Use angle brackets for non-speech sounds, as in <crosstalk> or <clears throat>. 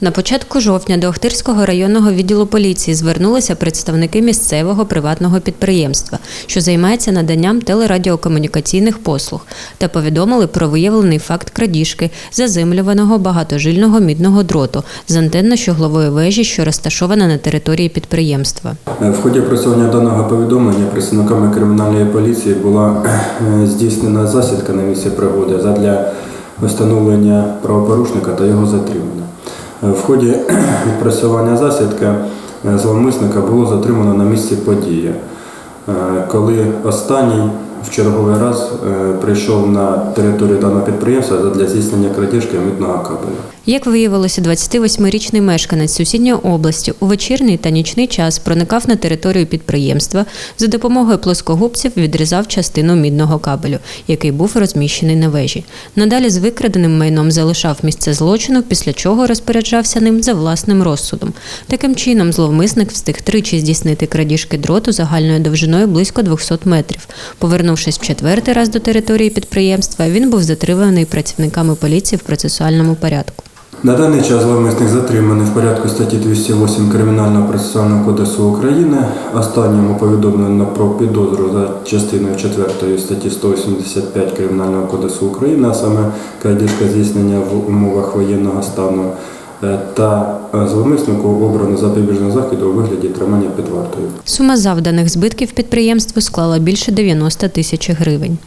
На початку жовтня до Охтирського районного відділу поліції звернулися представники місцевого приватного підприємства, що займається наданням телерадіокомунікаційних послуг, та повідомили про виявлений факт крадіжки заземлюваного багатожильного мідного дроту з антенно-щоглової вежі, що розташована на території підприємства. Е, В ході опрацювання даного повідомлення представниками кримінальної поліції була е, здійснена засідка на місці пригоди задля встановлення правопорушника та його затримання. Е, В ході <clears throat> відпрацювання засідки е, зловмисника було затримано на місці події, е, коли останній в черговий раз е, прийшов на територію даного підприємства для здійснення крадіжки мідного кабелю. Як виявилося, 28-річний мешканець сусідньої області у вечірній та нічний час проникав на територію підприємства за допомогою плоскогубців відрізав частину мідного кабелю, який був розміщений на вежі. Надалі з викраденим майном залишав місце злочину, після чого розпоряджався ним за власним розсудом. Таким чином, зловмисник встиг тричі здійснити крадіжки дроту загальною довжиною близько 200 метрів. Повернувшись в четвертий раз до території підприємства, він був затриманий працівниками поліції в процесуальному порядку. На даний час зловмисник затриманий в порядку статті 208 Кримінального процесуального кодексу України. Останньому повідомлено про підозру за частиною 4 статті 185 Кримінального кодексу України, а саме крадіжка здійснення в умовах воєнного стану. Е, Та е, зловмиснику обрано запобіжного заходу у вигляді тримання під вартою. Сума завданих збитків підприємству склала більше 90 тисяч гривень.